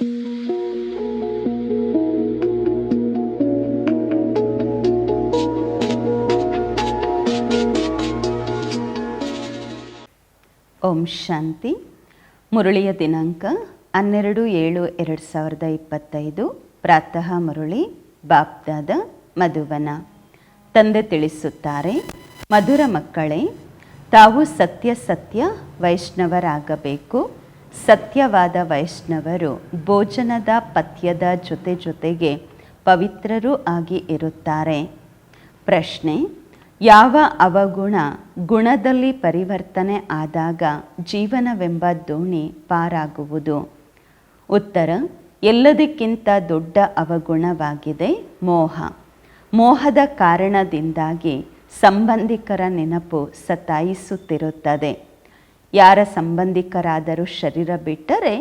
ಓಂ ಶಾಂತಿ. ಮುರುಳಿಯ ದಿನಾಂಕ ಹನ್ನೆರಡು ಏಳು ಎರಡು ಸಾವಿರದ ಇಪ್ಪತ್ತೈದು. ಪ್ರಾತಃ ಮುರಳಿ, ಬಾಪ್ದಾದ ಮಧುವನ. ತಂದೆ ತಿಳಿಸುತ್ತಾರೆ, ಮಧುರ ಮಕ್ಕಳೇ, ತಾವು ಸತ್ಯ ಸತ್ಯ ವೈಷ್ಣವರಾಗಬೇಕು. ಸತ್ಯವಾದ ವೈಷ್ಣವರು ಭೋಜನದ ಪಥ್ಯದ ಜೊತೆ ಜೊತೆಗೆ ಪವಿತ್ರರೂ ಆಗಿ ಇರುತ್ತಾರೆ. ಪ್ರಶ್ನೆ, ಯಾವ ಅವಗುಣ ಗುಣದಲ್ಲಿ ಪರಿವರ್ತನೆ ಆದಾಗ ಜೀವನವೆಂಬ ದೋಣಿ ಪಾರಾಗುವುದು? ಉತ್ತರ, ಎಲ್ಲದಕ್ಕಿಂತ ದೊಡ್ಡ ಅವಗುಣವಾಗಿದೆ ಮೋಹ. ಮೋಹದ ಕಾರಣದಿಂದಾಗಿ ಸಂಬಂಧಿಕರ ನೆನಪು ಸತಾಯಿಸುತ್ತಿರುತ್ತದೆ. ಯಾರ ಸಂಬಂಧಿಕರಾದರೂ ಶರೀರ ಬಿಟ್ಟರೆ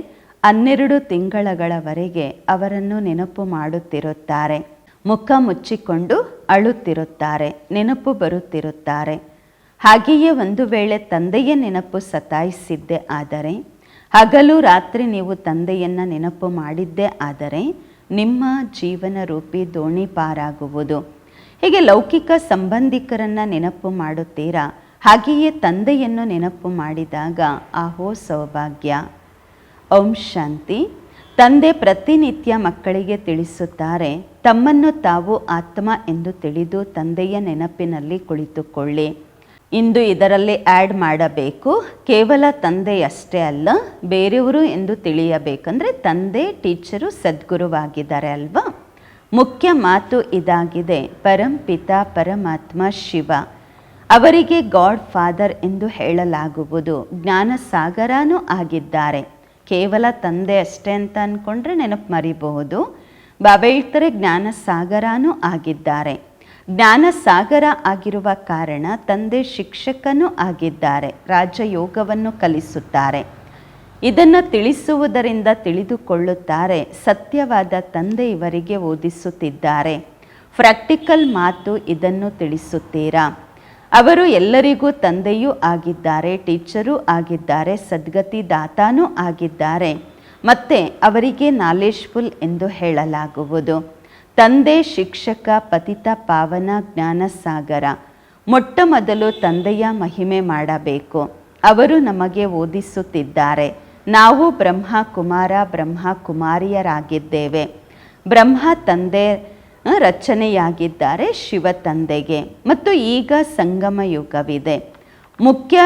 ಹನ್ನೆರಡು ತಿಂಗಳಗಳವರೆಗೆ ಅವರನ್ನು ನೆನಪು ಮಾಡುತ್ತಿರುತ್ತಾರೆ. ಮುಖ ಮುಚ್ಚಿಕೊಂಡು ಅಳುತ್ತಿರುತ್ತಾರೆ, ನೆನಪು ಬರುತ್ತಿರುತ್ತಾರೆ. ಹಾಗೆಯೇ ಒಂದು ವೇಳೆ ತಂದೆಯ ನೆನಪು ಸತಾಯಿಸಿದ್ದೆ ಆದರೆ, ಹಗಲು ರಾತ್ರಿ ನೀವು ತಂದೆಯನ್ನು ನೆನಪು ಮಾಡಿದ್ದೇ ಆದರೆ, ನಿಮ್ಮ ಜೀವನ ರೂಪಿ ದೋಣಿ ಪಾರಾಗುವುದು ಹೀಗೆ ಲೌಕಿಕ ಸಂಬಂಧಿಕರನ್ನು ನೆನಪು ಮಾಡುತ್ತೀರಾ? ಹಾಗೆಯೇ ತಂದೆಯನ್ನು ನೆನಪು ಮಾಡಿದಾಗ ಆಹೋ ಸೌಭಾಗ್ಯ. ಓಂ ಶಾಂತಿ. ತಂದೆ ಪ್ರತಿನಿತ್ಯ ಮಕ್ಕಳಿಗೆ ತಿಳಿಸುತ್ತಾರೆ, ತಮ್ಮನ್ನು ತಾವು ಆತ್ಮ ಎಂದು ತಿಳಿದು ತಂದೆಯ ನೆನಪಿನಲ್ಲಿ ಕುಳಿತುಕೊಳ್ಳಿ. ಇಂದು ಇದರಲ್ಲಿ ಆ್ಯಡ್ ಮಾಡಬೇಕು. ಕೇವಲ ತಂದೆಯಷ್ಟೇ ಅಲ್ಲ, ಬೇರೆಯವರು ಎಂದು ತಿಳಿಯಬೇಕಂದ್ರೆ ತಂದೆ, ಟೀಚರು, ಸದ್ಗುರುವಾಗಿದ್ದಾರೆ ಅಲ್ವಾ? ಮುಖ್ಯ ಮಾತು ಇದಾಗಿದೆ ಪರಂಪಿತ ಪರಮಾತ್ಮ ಶಿವ. ಅವರಿಗೆ ಗಾಡ್ ಫಾದರ್ ಎಂದು ಹೇಳಲಾಗುವುದು. ಜ್ಞಾನಸಾಗರನೂ ಆಗಿದ್ದಾರೆ. ಕೇವಲ ತಂದೆ ಅಷ್ಟೇ ಅಂತ ಅಂದ್ಕೊಂಡ್ರೆ ನೆನಪು ಮರಿಬಹುದು. ಬಾಬಾ ಹೇಳ್ತಾರೆ ಜ್ಞಾನ ಸಾಗರನೂ ಆಗಿದ್ದಾರೆ. ಜ್ಞಾನಸಾಗರ ಆಗಿರುವ ಕಾರಣ ತಂದೆ ಶಿಕ್ಷಕನೂ ಆಗಿದ್ದಾರೆ. ರಾಜಯೋಗವನ್ನು ಕಲಿಸುತ್ತಾರೆ. ಇದನ್ನು ತಿಳಿಸುವುದರಿಂದ ತಿಳಿದುಕೊಳ್ಳುತ್ತಾರೆ. ಸತ್ಯವಾದ ತಂದೆ ಇವರಿಗೆ ಓದಿಸುತ್ತಿದ್ದಾರೆ. ಪ್ರಾಕ್ಟಿಕಲ್ ಮಾತು ಇದನ್ನು ತಿಳಿಸುತ್ತೀರಾ? ಅವರು ಎಲ್ಲರಿಗೂ ತಂದೆಯೂ ಆಗಿದ್ದಾರೆ, ಟೀಚರೂ ಆಗಿದ್ದಾರೆ, ಸದ್ಗತಿ ದಾತಾನೂ ಆಗಿದ್ದಾರೆ. ಮತ್ತು ಅವರಿಗೆ ನಾಲೆಜ್ಫುಲ್ ಎಂದು ಹೇಳಲಾಗುವುದು. ತಂದೆ, ಶಿಕ್ಷಕ, ಪತಿತ ಪಾವನ ಜ್ಞಾನ ಸಾಗರ. ಮೊಟ್ಟ ಮೊದಲು ತಂದೆಯ ಮಹಿಮೆ ಮಾಡಬೇಕು. ಅವರು ನಮಗೆ ಓದಿಸುತ್ತಿದ್ದಾರೆ. ನಾವು ಬ್ರಹ್ಮ ಕುಮಾರ ಬ್ರಹ್ಮ ಕುಮಾರಿಯರಾಗಿದ್ದೇವೆ ಬ್ರಹ್ಮ ತಂದೆ ರಚನೆಯಾಗಿದ್ದಾರೆ ಶಿವ ತಂದೆಗೆ. ಮತ್ತು ಈಗ ಸಂಗಮ ಯುಗವಿದೆ ಮುಖ್ಯ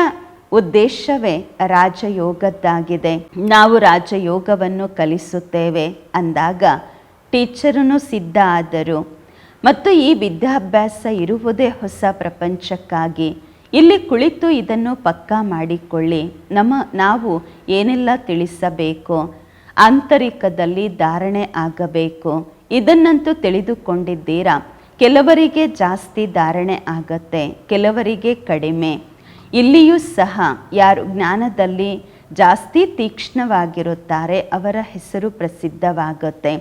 ಉದ್ದೇಶವೇ ರಾಜಯೋಗದ್ದಾಗಿದೆ. ನಾವು ರಾಜಯೋಗವನ್ನು ಕಲಿಸುತ್ತೇವೆ ಅಂದಾಗ ಟೀಚರನು ಸಿದ್ಧ ಆದರು. ಮತ್ತು ಈ ವಿದ್ಯಾಭ್ಯಾಸ ಇರುವುದೇ ಹೊಸ ಪ್ರಪಂಚಕ್ಕಾಗಿ. ಇಲ್ಲಿ ಕುಳಿತು ಇದನ್ನು ಪಕ್ಕಾ ಮಾಡಿಕೊಳ್ಳಿ. ನಮ್ಮ, ನಾವು ಏನೆಲ್ಲ ತಿಳಿಸಬೇಕು? ಆಂತರಿಕದಲ್ಲಿ ಧಾರಣೆ ಆಗಬೇಕು. ಇದನ್ನಂತೂ ತಿಳಿದುಕೊಂಡಿದ್ದೀರಾ? ಕೆಲವರಿಗೆ ಜಾಸ್ತಿ ಧಾರಣೆ ಆಗತ್ತೆ, ಕೆಲವರಿಗೆ ಕಡಿಮೆ. ಇಲ್ಲಿಯೂ ಸಹ ಯಾರು ಜ್ಞಾನದಲ್ಲಿ ಜಾಸ್ತಿ ತೀಕ್ಷ್ಣವಾಗಿರುತ್ತಾರೆ ಅವರ ಹೆಸರು ಪ್ರಸಿದ್ಧವಾಗುತ್ತೆ,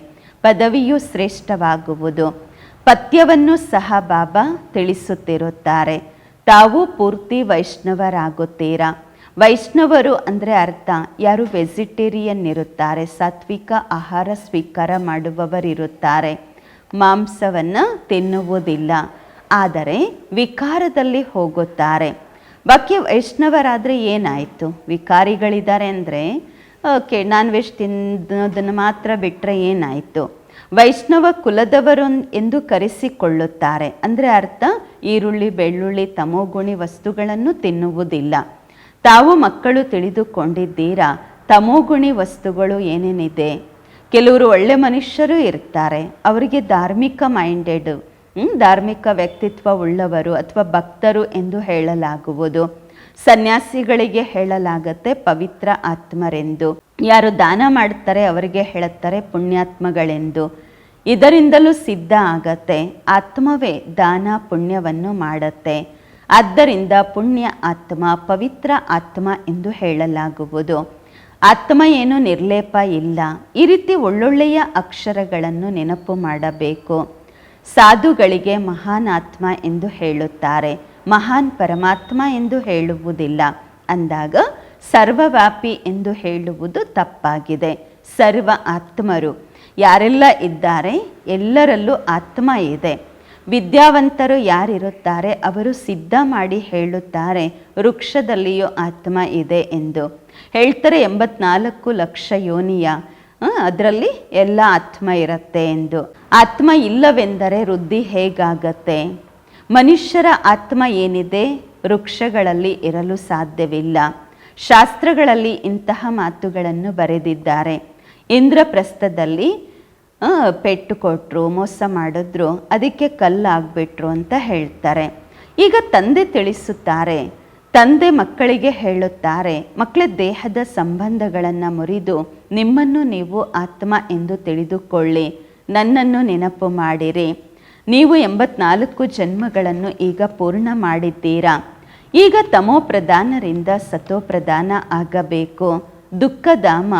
ಪದವಿಯು ಶ್ರೇಷ್ಠವಾಗುವುದು. ಪಥ್ಯವನ್ನು ಸಹ ಬಾಬಾ ತಿಳಿಸುತ್ತಿರುತ್ತಾರೆ. ತಾವು ಪೂರ್ತಿ ವೈಷ್ಣವರಾಗುತ್ತೀರಾ? ವೈಷ್ಣವರು ಅಂದರೆ ಅರ್ಥ, ಯಾರು ವೆಜಿಟೇರಿಯನ್ ಇರುತ್ತಾರೆ, ಸಾತ್ವಿಕ ಆಹಾರ ಸ್ವೀಕಾರ ಮಾಡುವವರಿರುತ್ತಾರೆ. ಮಾಂಸವನ್ನು ತಿನ್ನುವುದಿಲ್ಲ, ಆದರೆ ವಿಕಾರದಲ್ಲಿ ಹೋಗುತ್ತಾರೆ. ಬಾಕಿ ವೈಷ್ಣವರಾದರೆ ಏನಾಯಿತು? ವಿಕಾರಿಗಳಿದ್ದಾರೆ ಅಂದರೆ, ಓಕೆ ನಾನ್ ವೆಜ್ ತಿನ್ನೋದನ್ನು ಮಾತ್ರ ಬಿಟ್ಟರೆ ಏನಾಯಿತು? ವೈಷ್ಣವ ಕುಲದವರು ಎಂದು ಕರೆಸಿಕೊಳ್ಳುತ್ತಾರೆ. ಅಂದರೆ ಅರ್ಥ, ಈರುಳ್ಳಿ, ಬೆಳ್ಳುಳ್ಳಿ, ತಮೋಗುಣಿ ವಸ್ತುಗಳನ್ನು ತಿನ್ನುವುದಿಲ್ಲ. ತಾವು ಮಕ್ಕಳು ತಿಳಿದುಕೊಂಡಿದ್ದೀರಾ? ತಮೋಗುಣಿ ವಸ್ತುಗಳು ಏನೇನಿದೆ? ಕೆಲವರು ಒಳ್ಳೆ ಮನುಷ್ಯರು ಇರ್ತಾರೆ ಅವರಿಗೆ ಧಾರ್ಮಿಕ ಮೈಂಡೆಡ್ ಧಾರ್ಮಿಕ ವ್ಯಕ್ತಿತ್ವ ಉಳ್ಳವರು ಅಥವಾ ಭಕ್ತರು ಎಂದು ಹೇಳಲಾಗುವುದು. ಸನ್ಯಾಸಿಗಳಿಗೆ ಹೇಳಲಾಗತ್ತೆ ಪವಿತ್ರ ಆತ್ಮರೆಂದು. ಯಾರು ದಾನ ಮಾಡ್ತಾರೆ ಅವರಿಗೆ ಹೇಳುತ್ತಾರೆ ಪುಣ್ಯಾತ್ಮಗಳೆಂದು. ಇದರಿಂದಲೂ ಸಿದ್ಧ ಆಗತ್ತೆ, ಆತ್ಮವೇ ದಾನ ಪುಣ್ಯವನ್ನು ಮಾಡತ್ತೆ. ಆದ್ದರಿಂದ ಪುಣ್ಯ ಆತ್ಮ, ಪವಿತ್ರ ಆತ್ಮ ಎಂದು ಹೇಳಲಾಗುವುದು. ಆತ್ಮ ಏನು ನಿರ್ಲೇಪ ಇಲ್ಲ. ಈ ರೀತಿ ಒಳ್ಳೊಳ್ಳೆಯ ಅಕ್ಷರಗಳನ್ನು ನೆನಪು ಮಾಡಬೇಕು. ಸಾಧುಗಳಿಗೆ ಮಹಾನ್ ಆತ್ಮ ಎಂದು ಹೇಳುತ್ತಾರೆ. ಮಹಾನ್ ಪರಮಾತ್ಮ ಎಂದು ಹೇಳುವುದಿಲ್ಲ. ಅಂದಾಗ ಸರ್ವವ್ಯಾಪಿ ಎಂದು ಹೇಳುವುದು ತಪ್ಪಾಗಿದೆ. ಸರ್ವ ಆತ್ಮರು. ಯಾರೆಲ್ಲ ಇದ್ದಾರೆ, ಎಲ್ಲರಲ್ಲೂ ಆತ್ಮ ಇದೆ. ವಿದ್ಯಾವಂತರು ಯಾರಿರುತ್ತಾರೆ ಅವರು ಸಿದ್ಧ ಮಾಡಿ ಹೇಳುತ್ತಾರೆ, ವೃಕ್ಷದಲ್ಲಿಯೂ ಆತ್ಮ ಇದೆ ಎಂದು. ಹೇಳ್ತಾರೆ, ಎಂಬತ್ನಾಲ್ಕು ಲಕ್ಷ ಯೋನಿಯ ಅದರಲ್ಲಿ ಎಲ್ಲ ಆತ್ಮ ಇರುತ್ತೆ ಎಂದು. ಆತ್ಮ ಇಲ್ಲವೆಂದರೆ ವೃದ್ಧಿ ಹೇಗಾಗತ್ತೆ? ಮನುಷ್ಯರ ಆತ್ಮ ಏನಿದೆ? ವೃಕ್ಷಗಳಲ್ಲಿ ಇರಲು ಸಾಧ್ಯವಿಲ್ಲ. ಶಾಸ್ತ್ರಗಳಲ್ಲಿ ಇಂತಹ ಮಾತುಗಳನ್ನು ಬರೆದಿದ್ದಾರೆ. ಇಂದ್ರಪ್ರಸ್ಥದಲ್ಲಿ ಪೆಟ್ಟು ಕೊಟ್ಟರು ಮೋಸ ಮಾಡಿದ್ರು, ಅದಕ್ಕೆ ಕಲ್ಲಾಗ್ಬಿಟ್ರು ಅಂತ ಹೇಳ್ತಾರೆ. ಈಗ ತಂದೆ ತಿಳಿಸುತ್ತಾರೆ, ತಂದೆ ಮಕ್ಕಳಿಗೆ ಹೇಳುತ್ತಾರೆ, ಮಕ್ಕಳ ದೇಹದ ಸಂಬಂಧಗಳನ್ನು ಮುರಿದು ನಿಮ್ಮನ್ನು ನೀವು ಆತ್ಮ ಎಂದು ತಿಳಿದುಕೊಳ್ಳಿ, ನನ್ನನ್ನು ನೆನಪು ಮಾಡಿರಿ. ನೀವು ಎಂಬತ್ನಾಲ್ಕು ಜನ್ಮಗಳನ್ನು ಈಗ ಪೂರ್ಣ ಮಾಡಿದ್ದೀರಾ? ಈಗ ತಮೋ ಪ್ರಧಾನರಿಂದ ಸತೋ ಪ್ರಧಾನ ಆಗಬೇಕು. ದುಃಖಧಾಮ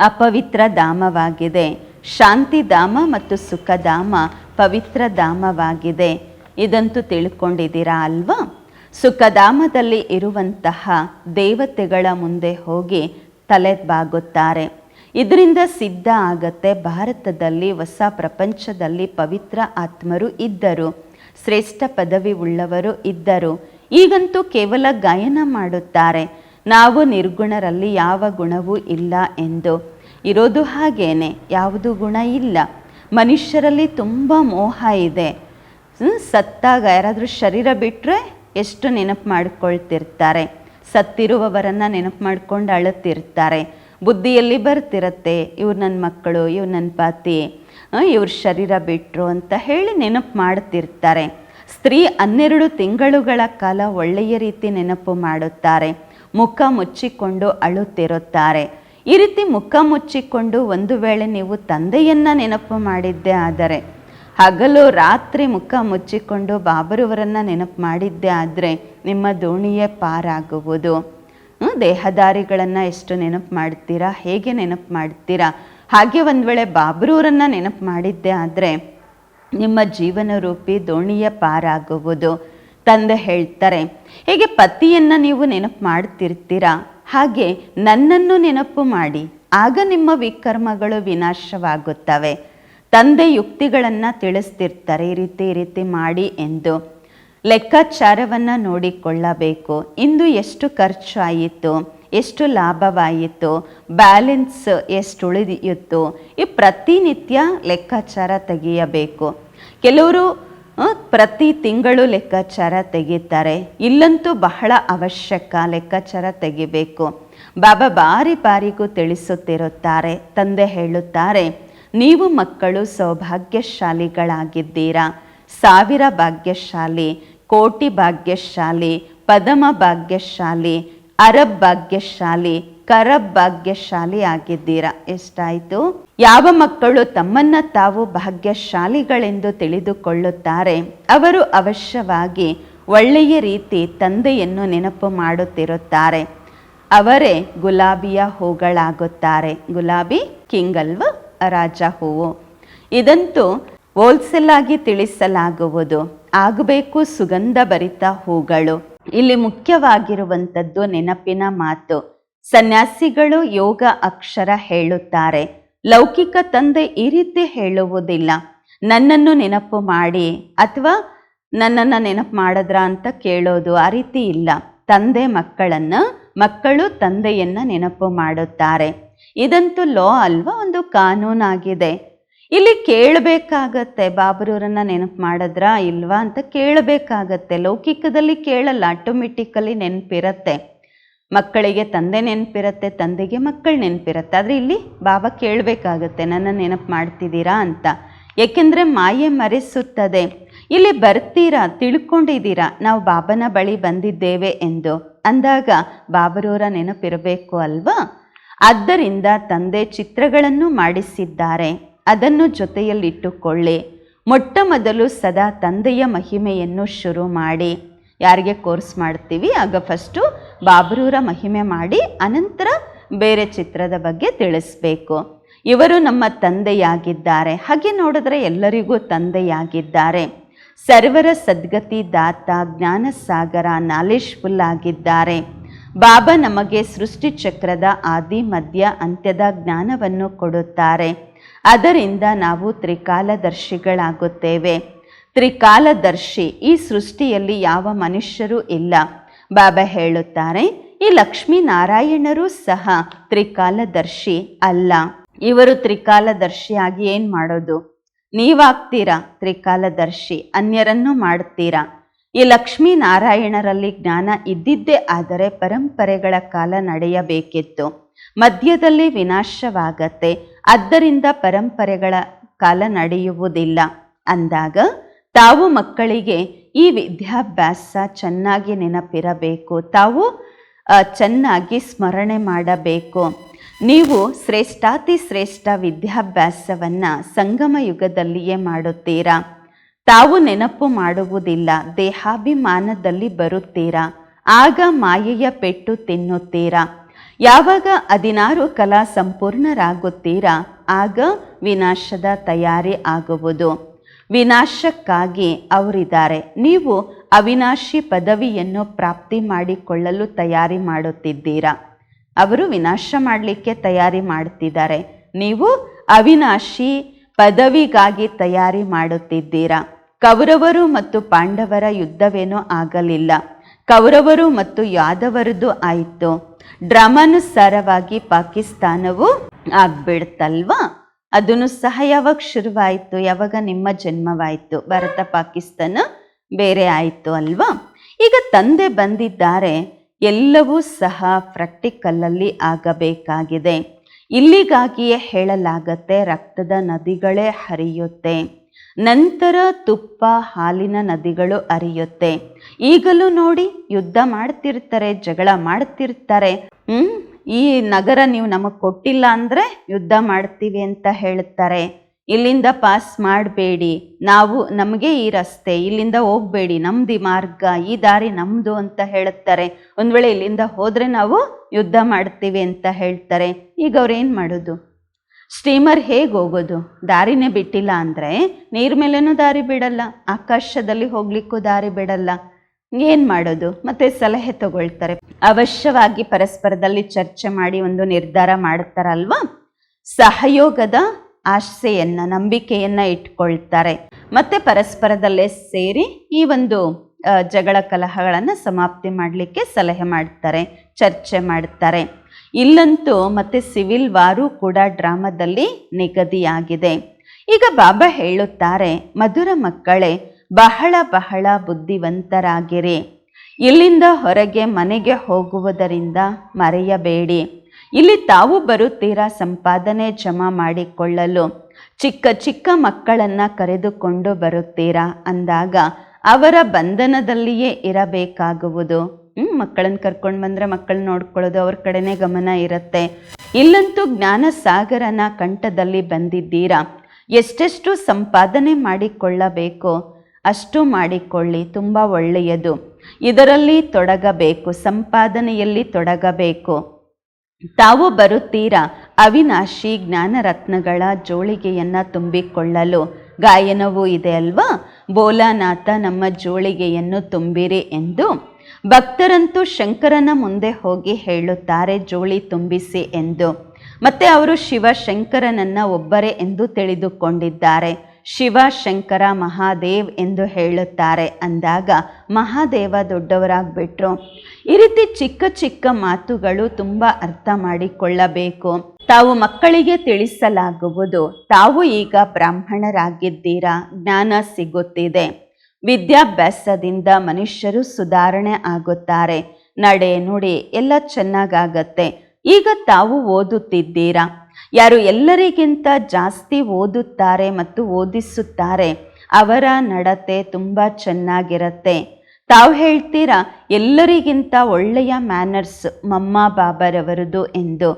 ಅಪವಿತ್ರ ಧಾಮವಾಗಿದೆ. ಶಾಂತಿಧಾಮ ಮತ್ತು ಸುಖಧಾಮ ಪವಿತ್ರ ಧಾಮವಾಗಿದೆ. ಇದಂತೂ ತಿಳ್ಕೊಂಡಿದ್ದೀರಾ ಅಲ್ವಾ? ಸುಖಧಾಮದಲ್ಲಿ ಇರುವಂತಹ ದೇವತೆಗಳ ಮುಂದೆ ಹೋಗಿ ತಲೆ ಬಾಗುತ್ತಾರೆ ಇದರಿಂದ ಸಿದ್ಧ ಆಗತ್ತೆ ಭಾರತದಲ್ಲಿ, ಹೊಸ ಪ್ರಪಂಚದಲ್ಲಿ ಪವಿತ್ರ ಆತ್ಮರು ಇದ್ದರು. ಶ್ರೇಷ್ಠ ಪದವಿ ಉಳ್ಳವರು ಇದ್ದರು. ಈಗಂತೂ ಕೇವಲ ಗಾಯನ ಮಾಡುತ್ತಾರೆ. ನಾವು ನಿರ್ಗುಣರಲ್ಲಿ ಯಾವ ಗುಣವೂ ಇಲ್ಲ ಎಂದು ಇರೋದು ಹಾಗೇನೆ, ಯಾವುದು ಗುಣ ಇಲ್ಲ. ಮನುಷ್ಯರಲ್ಲಿ ತುಂಬ ಮೋಹ ಇದೆ. ಸತ್ತಾಗ ಯಾರಾದರೂ ಶರೀರ ಬಿಟ್ಟರೆ ಎಷ್ಟು ನೆನಪು ಮಾಡ್ಕೊಳ್ತಿರ್ತಾರೆ. ಸತ್ತಿರುವವರನ್ನು ನೆನಪು ಮಾಡ್ಕೊಂಡು ಅಳುತ್ತಿರ್ತಾರೆ ಬುದ್ಧಿಯಲ್ಲಿ ಬರ್ತಿರತ್ತೆ, ಇವ್ರು ನನ್ನ ಮಕ್ಕಳು, ಇವ್ರು ನನ್ನ ಪಾತಿ ಇವ್ರ ಶರೀರ ಬಿಟ್ಟರು ಅಂತ ಹೇಳಿ ನೆನಪು ಮಾಡ್ತಿರ್ತಾರೆ. ಸ್ತ್ರೀ ಹನ್ನೆರಡು ತಿಂಗಳುಗಳ ಕಾಲ ಒಳ್ಳೆಯ ರೀತಿ ನೆನಪು ಮಾಡುತ್ತಾರೆ. ಮುಖ ಮುಚ್ಚಿಕೊಂಡು ಅಳುತ್ತಿರುತ್ತಾರೆ. ಈ ರೀತಿ ಮುಖ ಮುಚ್ಚಿಕೊಂಡು ಒಂದು ವೇಳೆ ನೀವು ತಂದೆಯನ್ನ ನೆನಪು ಮಾಡಿದ್ದೇ ಆದರೆ, ಹಗಲು ರಾತ್ರಿ ಮುಖ ಮುಚ್ಚಿಕೊಂಡು ಬಾಬರುವರನ್ನ ನೆನಪು ಮಾಡಿದ್ದೆ ಆದರೆ ನಿಮ್ಮ ದೋಣಿಯೇ ಪಾರಾಗುವುದು. ದೇಹದಾರಿಗಳನ್ನು ಎಷ್ಟು ನೆನಪು ಮಾಡ್ತೀರಾ, ಹೇಗೆ ನೆನಪು ಮಾಡ್ತೀರಾ, ಹಾಗೆ ಒಂದು ವೇಳೆ ಬಾಬರೂರನ್ನು ನೆನಪು ಮಾಡಿದ್ದೆ ಆದರೆ ನಿಮ್ಮ ಜೀವನ ರೂಪಿ ದೋಣಿಯ ಪಾರಾಗುವುದು. ತಂದೆ ಹೇಳ್ತಾರೆ, ಹೇಗೆ ಪತಿಯನ್ನು ನೀವು ನೆನಪು ಮಾಡ್ತಿರ್ತೀರಾ? ಹಾಗೆ ನನ್ನನ್ನು ನೆನಪು ಮಾಡಿ, ಆಗ ನಿಮ್ಮ ವಿಕರ್ಮಗಳು ವಿನಾಶವಾಗುತ್ತವೆ. ತಂದೆ ಯುಕ್ತಿಗಳನ್ನು ತಿಳಿಸ್ತಿರ್ತಾರೆ ಈ ರೀತಿ ಈ ರೀತಿ ಮಾಡಿ ಎಂದು ಲೆಕ್ಕಾಚಾರವನ್ನು ನೋಡಿಕೊಳ್ಳಬೇಕು. ಇಂದು ಎಷ್ಟು ಖರ್ಚು ಆಯಿತು ಎಷ್ಟು ಲಾಭವಾಯಿತು, ಬ್ಯಾಲೆನ್ಸ್ ಎಷ್ಟು ಉಳಿದಿತ್ತು ಈ ಪ್ರತಿನಿತ್ಯ ಲೆಕ್ಕಾಚಾರ ತೆಗೆಯಬೇಕು. ಕೆಲವರು ಪ್ರತಿ ತಿಂಗಳು ಲೆಕ್ಕಾಚಾರ ತೆಗೀತಾರೆ. ಇಲ್ಲಂತೂ ಬಹಳ ಅವಶ್ಯಕ ಲೆಕ್ಕಾಚಾರ ತೆಗಿಬೇಕು. ಬಾಬಾ ಬಾರಿ ಬಾರಿಗೂ ತಿಳಿಸುತ್ತಿರುತ್ತಾರೆ, ತಂದೆ ಹೇಳುತ್ತಾರೆ, ನೀವು ಮಕ್ಕಳು ಸೌಭಾಗ್ಯಶಾಲಿಗಳಾಗಿದ್ದೀರಾ. ಸಾವಿರ ಭಾಗ್ಯಶಾಲಿ, ಕೋಟಿ ಭಾಗ್ಯಶಾಲಿ, ಪದಮ ಭಾಗ್ಯಶಾಲಿ, ಅರಬ್ ಭಾಗ್ಯಶಾಲಿ ಕರಬ್ ಭಾಗ್ಯಶಾಲಿ ಆಗಿದ್ದೀರಾ ಎಷ್ಟಾಯಿತು? ಯಾವ ಮಕ್ಕಳು ತಮ್ಮನ್ನ ತಾವು ಭಾಗ್ಯಶಾಲಿಗಳೆಂದು ತಿಳಿದುಕೊಳ್ಳುತ್ತಾರೆ, ಅವರು ಅವಶ್ಯವಾಗಿ ಒಳ್ಳೆಯ ರೀತಿ ತಂದೆಯನ್ನು ನೆನಪು ಮಾಡುತ್ತಿರುತ್ತಾರೆ. ಅವರೇ ಗುಲಾಬಿಯ ಹೂಗಳಾಗುತ್ತಾರೆ. ಗುಲಾಬಿ ಕಿಂಗ್ ಅಲ್ವ? ರಾಜ ಹೂವು. ಇದಂತೂ ಆಗಿ ತಿಳಿಸಲಾಗುವುದು. ಆಗಬೇಕು ಸುಗಂಧ ಭರಿತ ಹೂಗಳು. ಇಲ್ಲಿ ಮುಖ್ಯವಾಗಿರುವಂಥದ್ದು ನೆನಪಿನ ಮಾತು. ಸನ್ಯಾಸಿಗಳು ಯೋಗ ಅಕ್ಷರ ಹೇಳುತ್ತಾರೆ. ಲೌಕಿಕ ತಂದೆ ಈ ರೀತಿ ಹೇಳುವುದಿಲ್ಲ. ನನ್ನನ್ನು ನೆನಪು ಮಾಡಿ ಅಥವಾ ನನ್ನನ್ನು ನೆನಪು ಮಾಡಿದ್ರ ಅಂತ ಕೇಳೋದು ಆ ರೀತಿ ಇಲ್ಲ. ತಂದೆ ಮಕ್ಕಳನ್ನು, ಮಕ್ಕಳು ತಂದೆಯನ್ನು ನೆನಪು ಮಾಡುತ್ತಾರೆ. ಇದಂತೂ ಲಾ ಅಲ್ವಾ ಒಂದು ಕಾನೂನಾಗಿದೆ. ಇಲ್ಲಿ ಕೇಳಬೇಕಾಗತ್ತೆ, ಬಾಬರೂರನ್ನ ನೆನಪು ಮಾಡಿದ್ರಾ ಇಲ್ವಾ ಅಂತ ಕೇಳಬೇಕಾಗತ್ತೆ. ಲೌಕಿಕದಲ್ಲಿ ಕೇಳಲ್ಲ ಆಟೋಮೆಟಿಕಲಿ ನೆನಪಿರತ್ತೆ. ಮಕ್ಕಳಿಗೆ ತಂದೆ ನೆನಪಿರತ್ತೆ, ತಂದೆಗೆ ಮಕ್ಕಳು ನೆನಪಿರತ್ತೆ. ಆದರೆ ಇಲ್ಲಿ ಬಾಬಾ ಕೇಳಬೇಕಾಗತ್ತೆ, ನನ್ನ ನೆನಪು ಮಾಡ್ತಿದ್ದೀರಾ? ಅಂತ. ಏಕೆಂದರೆ ಮಾಯೆ ಮರೆಸುತ್ತದೆ. ಇಲ್ಲಿ ಬರ್ತೀರಾ, ತಿಳ್ಕೊಂಡಿದ್ದೀರಾ, ನಾವು ಬಾಬನ ಬಳಿ ಬಂದಿದ್ದೇವೆ ಎಂದು. ಅಂದಾಗ ಬಾಬರವರ ನೆನಪಿರಬೇಕು ಅಲ್ವಾ? ಆದ್ದರಿಂದ ತಂದೆ ಚಿತ್ರಗಳನ್ನು ಮಾಡಿಸಿದ್ದಾರೆ. ಅದನ್ನು ಜೊತೆಯಲ್ಲಿಟ್ಟುಕೊಳ್ಳಿ. ಮೊಟ್ಟ ಮೊದಲು ಸದಾ ತಂದೆಯ ಮಹಿಮೆಯನ್ನು ಶುರು ಮಾಡಿ. ಯಾರಿಗೆ ಕೋರ್ಸ್ ಮಾಡ್ತೀವಿ, ಆಗ ಫಸ್ಟು ಬಾಬರೂರ ಮಹಿಮೆ ಮಾಡಿ ಅನಂತರ ಬೇರೆ ಚಿತ್ರದ ಬಗ್ಗೆ ತಿಳಿಸ್ಬೇಕು. ಇವರು ನಮ್ಮ ತಂದೆಯಾಗಿದ್ದಾರೆ. ಹಾಗೆ ನೋಡಿದ್ರೆ ಎಲ್ಲರಿಗೂ ತಂದೆಯಾಗಿದ್ದಾರೆ. ಸರ್ವರ ಸದ್ಗತಿ ದಾತ ಜ್ಞಾನ ಸಾಗರ ನಾಲೆಜ್ಫುಲ್ ಆಗಿದ್ದಾರೆ. ಬಾಬಾ ನಮಗೆ ಸೃಷ್ಟಿ ಚಕ್ರದ ಆದಿ, ಮಧ್ಯ, ಅಂತ್ಯದ ಜ್ಞಾನವನ್ನು ಕೊಡುತ್ತಾರೆ. ಅದರಿಂದ ನಾವು ತ್ರಿಕಾಲದರ್ಶಿಗಳಾಗುತ್ತೇವೆ. ತ್ರಿಕಾಲದರ್ಶಿ ಈ ಸೃಷ್ಟಿಯಲ್ಲಿ ಯಾವ ಮನುಷ್ಯರೂ ಇಲ್ಲ. ಬಾಬಾ ಹೇಳುತ್ತಾರೆ, ಈ ಲಕ್ಷ್ಮೀನಾರಾಯಣರು ಸಹ ತ್ರಿಕಾಲದರ್ಶಿ ಅಲ್ಲ. ಇವರು ತ್ರಿಕಾಲದರ್ಶಿಯಾಗಿ ಏನು ಮಾಡೋದು? ನೀವಾಗ್ತೀರಾ ತ್ರಿಕಾಲದರ್ಶಿ, ಅನ್ಯರನ್ನು ಮಾಡ್ತೀರಾ? ಈ ಲಕ್ಷ್ಮೀನಾರಾಯಣರಲ್ಲಿ ಜ್ಞಾನ ಇದ್ದಿದ್ದೇ ಆದರೆ ಪರಂಪರೆಗಳ ಕಾಲ ನಡೆಯಬೇಕಿತ್ತು. ಮಧ್ಯದಲ್ಲಿ ವಿನಾಶವಾಗತ್ತೆ, ಆದ್ದರಿಂದ ಪರಂಪರೆಗಳ ಕಾಲ ನಡೆಯುವುದಿಲ್ಲ. ಅಂದಾಗ ತಾವು ಮಕ್ಕಳಿಗೆ ಈ ವಿದ್ಯಾಭ್ಯಾಸ ಚೆನ್ನಾಗಿ ನೆನಪಿರಬೇಕು. ತಾವು ಚೆನ್ನಾಗಿ ಸ್ಮರಣೆ ಮಾಡಬೇಕು. ನೀವು ಶ್ರೇಷ್ಠಾತಿ ಶ್ರೇಷ್ಠ ವಿದ್ಯಾಭ್ಯಾಸವನ್ನು ಸಂಗಮ ಯುಗದಲ್ಲಿಯೇ ಮಾಡುತ್ತೀರಾ? ತಾವು ನೆನಪು ಮಾಡುವುದಿಲ್ಲ, ದೇಹಾಭಿಮಾನದಲ್ಲಿ ಬರುತ್ತೀರಾ? ಆಗ ಮಾಯೆಯ ಪೆಟ್ಟು ತಿನ್ನುತ್ತೀರಾ? ಯಾವಾಗ ಹದಿನಾರು ಕಲಾ ಸಂಪೂರ್ಣರಾಗುತ್ತೀರಾ? ಆಗ ವಿನಾಶದ ತಯಾರಿ ಆಗುವುದು. ವಿನಾಶಕ್ಕಾಗಿ ಅವರಿದ್ದಾರೆ. ನೀವು ಅವಿನಾಶಿ ಪದವಿಯನ್ನು ಪ್ರಾಪ್ತಿ ಮಾಡಿಕೊಳ್ಳಲು ತಯಾರಿ ಮಾಡುತ್ತಿದ್ದೀರಾ? ಅವರು ವಿನಾಶ ಮಾಡಲಿಕ್ಕೆ ತಯಾರಿ ಮಾಡುತ್ತಿದ್ದಾರೆ. ನೀವು ಅವಿನಾಶಿ ಪದವಿಗಾಗಿ ತಯಾರಿ ಮಾಡುತ್ತಿದ್ದೀರಾ? ಕೌರವರು ಮತ್ತು ಪಾಂಡವರ ಯುದ್ಧವೇನೂ ಆಗಲಿಲ್ಲ. ಕೌರವರು ಮತ್ತು ಯಾದವರದ್ದು ಆಯಿತು. ಡ್ರಾಮಾನುಸಾರವಾಗಿ ಪಾಕಿಸ್ತಾನವು ಆಗ್ಬಿಡ್ತಲ್ವಾ? ಅದನ್ನು ಸಹ ಯಾವಾಗ ಶುರುವಾಯಿತು, ಯಾವಾಗ ನಿಮ್ಮ ಜನ್ಮವಾಯಿತು? ಭಾರತ, ಪಾಕಿಸ್ತಾನ ಬೇರೆ ಆಯಿತು ಅಲ್ವಾ? ಈಗ ತಂದೆ ಬಂದಿದ್ದಾರೆ, ಎಲ್ಲವೂ ಸಹ ಪ್ರಾಕ್ಟಿಕಲಲ್ಲಿ ಆಗಬೇಕಾಗಿದೆ. ಇಲ್ಲಿಗಾಗಿಯೇ ಹೇಳಲಾಗತ್ತೆ, ರಕ್ತದ ನದಿಗಳೇ ಹರಿಯುತ್ತೆ. ನಂತರ ತುಪ್ಪ, ಹಾಲಿನ ನದಿಗಳು ಹರಿಯುತ್ತೆ. ಈಗಲೂ ನೋಡಿ, ಯುದ್ಧ ಮಾಡ್ತಿರ್ತಾರೆ, ಜಗಳ ಮಾಡ್ತಿರ್ತಾರೆ. ಹ್ಮ್? ಈ ನಗರ ನೀವು ನಮಗೆ ಕೊಟ್ಟಿಲ್ಲ ಅಂದರೆ ಯುದ್ಧ ಮಾಡ್ತೀವಿ ಅಂತ ಹೇಳ್ತಾರೆ. ಇಲ್ಲಿಂದ ಪಾಸ್ ಮಾಡಬೇಡಿ. ನಾವು ನಮಗೆ ಈ ರಸ್ತೆ, ಇಲ್ಲಿಂದ ಹೋಗಬೇಡಿ. ನಮ್ದು ಮಾರ್ಗ, ಈ ದಾರಿ ನಮ್ಮದು ಅಂತ ಹೇಳುತ್ತಾರೆ ಒಂದು ವೇಳೆ ಇಲ್ಲಿಂದ ಹೋದರೆ ನಾವು ಯುದ್ಧ ಮಾಡ್ತೀವಿ ಅಂತ ಹೇಳ್ತಾರೆ. ಈಗ ಅವ್ರೇನು ಮಾಡೋದು? ಸ್ಟೀಮರ್ ಹೇಗೆ ಹೋಗೋದು? ದಾರಿನೇ ಬಿಟ್ಟಿಲ್ಲ ಅಂದರೆ ನೀರ್ ಮೇಲೇನೂ ದಾರಿ ಬಿಡಲ್ಲ. ಆಕಾಶದಲ್ಲಿ ಹೋಗ್ಲಿಕ್ಕೂ ದಾರಿ ಬಿಡಲ್ಲ. ಏನು ಮಾಡೋದು? ಮತ್ತೆ ಸಲಹೆ ತಗೊಳ್ತಾರೆ. ಅವಶ್ಯವಾಗಿ ಪರಸ್ಪರದಲ್ಲಿ ಚರ್ಚೆ ಮಾಡಿ ಒಂದು ನಿರ್ಧಾರ ಮಾಡ್ತಾರಲ್ವಾ ಸಹಯೋಗದ ಆಸೆಯನ್ನ, ನಂಬಿಕೆಯನ್ನ ಇಟ್ಕೊಳ್ತಾರೆ. ಮತ್ತೆ ಪರಸ್ಪರದಲ್ಲೇ ಸೇರಿ ಈ ಒಂದು ಜಗಳ ಕಲಹಗಳನ್ನು ಸಮಾಪ್ತಿ ಮಾಡಲಿಕ್ಕೆ ಸಲಹೆ ಮಾಡ್ತಾರೆ, ಚರ್ಚೆ ಮಾಡ್ತಾರೆ. ಇಲ್ಲಂತೂ ಮತ್ತೆ ಸಿವಿಲ್ ವಾರು ಕೂಡ ಡ್ರಾಮಾದಲ್ಲಿ ನಿಗದಿಯಾಗಿದೆ. ಈಗ ಬಾಬಾ ಹೇಳುತ್ತಾರೆ, ಮಧುರ ಮಕ್ಕಳೇ ಬಹಳ ಬಹಳ ಬುದ್ಧಿವಂತರಾಗಿರಿ. ಇಲ್ಲಿಂದ ಹೊರಗೆ ಮನೆಗೆ ಹೋಗುವುದರಿಂದ ಮರೆಯಬೇಡಿ. ಇಲ್ಲಿ ತಾವು ಬರುತ್ತೀರಾ ಸಂಪಾದನೆ ಜಮಾ ಮಾಡಿಕೊಳ್ಳಲು. ಚಿಕ್ಕ ಚಿಕ್ಕ ಮಕ್ಕಳನ್ನು ಕರೆದುಕೊಂಡು ಬರುತ್ತೀರಾ ಅಂದಾಗ ಅವರ ಬಂಧನದಲ್ಲಿಯೇ ಇರಬೇಕಾಗುವುದು. ಹ್ಞೂ ಮಕ್ಕಳನ್ನು ಕರ್ಕೊಂಡು ಬಂದರೆ ಮಕ್ಕಳನ್ನ ನೋಡ್ಕೊಳ್ಳೋದು ಅವ್ರ ಕಡೆನೇ ಗಮನ ಇರುತ್ತೆ. ಇಲ್ಲಂತೂ ಜ್ಞಾನ ಸಾಗರನ ಕಂಠದಲ್ಲಿ ಬಂದಿದ್ದೀರಾ? ಎಷ್ಟೆಷ್ಟು ಸಂಪಾದನೆ ಮಾಡಿಕೊಳ್ಳಬೇಕು? ಅಷ್ಟು ಮಾಡಿಕೊಳ್ಳಿ, ತುಂಬ ಒಳ್ಳೆಯದು. ಇದರಲ್ಲಿ ತೊಡಗಬೇಕು, ಸಂಪಾದನೆಯಲ್ಲಿ ತೊಡಗಬೇಕು. ತಾವು ಬರುತ್ತೀರಾ? ಅವಿನಾಶಿ ಜ್ಞಾನರತ್ನಗಳ ಜೋಳಿಗೆಯನ್ನು ತುಂಬಿಕೊಳ್ಳಲು. ಗಾಯನವೂ ಇದೆ ಅಲ್ವಾ? ಬೋಲಾನಾಥ ನಮ್ಮ ಜೋಳಿಗೆಯನ್ನು ತುಂಬಿರಿ ಎಂದು. ಭಕ್ತರಂತೂ ಶಂಕರನ ಮುಂದೆ ಹೋಗಿ ಹೇಳುತ್ತಾರೆ, ಜೋಳಿ ತುಂಬಿಸಿ ಎಂದು. ಮತ್ತೆ ಅವರು ಶಿವ ಶಂಕರನನ್ನ ಒಬ್ಬರೇ ಎಂದು ತಿಳಿದುಕೊಂಡಿದ್ದಾರೆ. ಶಿವ ಶಂಕರ ಮಹಾದೇವ್ ಎಂದು ಹೇಳುತ್ತಾರೆ. ಅಂದಾಗ ಮಹಾದೇವ ದೊಡ್ಡವರಾಗ್ಬಿಟ್ರು. ಈ ರೀತಿ ಚಿಕ್ಕ ಚಿಕ್ಕ ಮಾತುಗಳು ತುಂಬ ಅರ್ಥ ಮಾಡಿಕೊಳ್ಳಬೇಕು. ತಾವು ಮಕ್ಕಳಿಗೆ ತಿಳಿಸಲಾಗುವುದು. ತಾವು ಈಗ ಬ್ರಾಹ್ಮಣರಾಗಿದ್ದೀರಾ? ಜ್ಞಾನ ಸಿಗುತ್ತಿದೆ. ವಿದ್ಯಾಭ್ಯಾಸದಿಂದ ಮನುಷ್ಯರು ಸುಧಾರಣೆ ಆಗುತ್ತಾರೆ. ನಡೆ ನುಡಿ ಎಲ್ಲ ಚೆನ್ನಾಗಾಗತ್ತೆ. ಈಗ ತಾವು ಓದುತ್ತಿದ್ದೀರಾ? ಯಾರು ಎಲ್ಲರಿಗಿಂತ ಜಾಸ್ತಿ ಓದುತ್ತಾರೆ ಮತ್ತು ಓದಿಸುತ್ತಾರೆ, ಅವರ ನಡತೆ ತುಂಬ ಚೆನ್ನಾಗಿರತ್ತೆ. ತಾವು ಹೇಳ್ತೀರಾ, ಎಲ್ಲರಿಗಿಂತ ಒಳ್ಳೆಯ ಮ್ಯಾನರ್ಸ್ ಮಮ್ಮ ಬಾಬರವರದು ಎಂದು.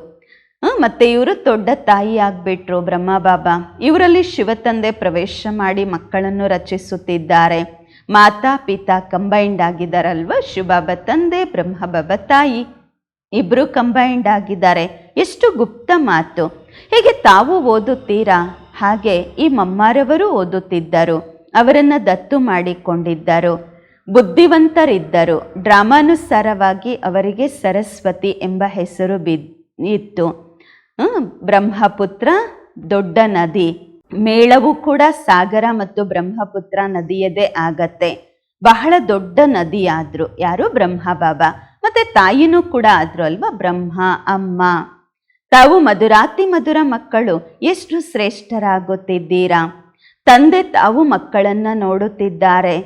ಮತ್ತು ಇವರು ದೊಡ್ಡ ತಾಯಿ ಆಗಿಬಿಟ್ರು ಬ್ರಹ್ಮ ಬಾಬಾ. ಇವರಲ್ಲಿ ಶಿವತಂದೆ ಪ್ರವೇಶ ಮಾಡಿ ಮಕ್ಕಳನ್ನು ರಚಿಸುತ್ತಿದ್ದಾರೆ. ಮಾತಾ ಪಿತಾ ಕಂಬೈಂಡ್ ಆಗಿದ್ದಾರಲ್ವ? ಶಿವಬಾಬಾ ತಂದೆ, ಬ್ರಹ್ಮ ಬಾಬಾ ತಾಯಿ. ಇಬ್ಬರು ಕಂಬೈಂಡ್ ಆಗಿದ್ದಾರೆ. ಎಷ್ಟು ಗುಪ್ತ ಮಾತು. ಹೇಗೆ ತಾವು ಓದುತ್ತೀರಾ? ಹಾಗೆ ಈ ಮಮ್ಮಾರವರು ಓದುತ್ತಿದ್ದರು. ಅವರನ್ನ ದತ್ತು ಮಾಡಿಕೊಂಡಿದ್ದರು. ಬುದ್ಧಿವಂತರಿದ್ದರು. ಡ್ರಾಮಾನುಸಾರವಾಗಿ ಅವರಿಗೆ ಸರಸ್ವತಿ ಎಂಬ ಹೆಸರು ಬಿದ್ ಇತ್ತು ಬ್ರಹ್ಮಪುತ್ರ, ದೊಡ್ಡ ನದಿ. ಮೇಳವು ಕೂಡ ಸಾಗರ ಮತ್ತು ಬ್ರಹ್ಮಪುತ್ರ ನದಿಯದೇ ಆಗತ್ತೆ. ಬಹಳ ದೊಡ್ಡ ನದಿಯಾದ್ರು. ಯಾರು ಬ್ರಹ್ಮ ಬಾಬಾ. ಮತ್ತೆ ತಾಯಿನೂ ಕೂಡ ಆದ್ರು ಅಲ್ವಾ? ಬ್ರಹ್ಮ, ಅಮ್ಮ. ತಾವು ಮಧುರಾತಿ ಮಧುರ ಮಕ್ಕಳು, ಎಷ್ಟು ಶ್ರೇಷ್ಠರಾಗುತ್ತಿದ್ದೀರಾ? ತಂದೆ ತಾವು ಮಕ್ಕಳನ್ನು ನೋಡುತ್ತಿದ್ದಾರೆ.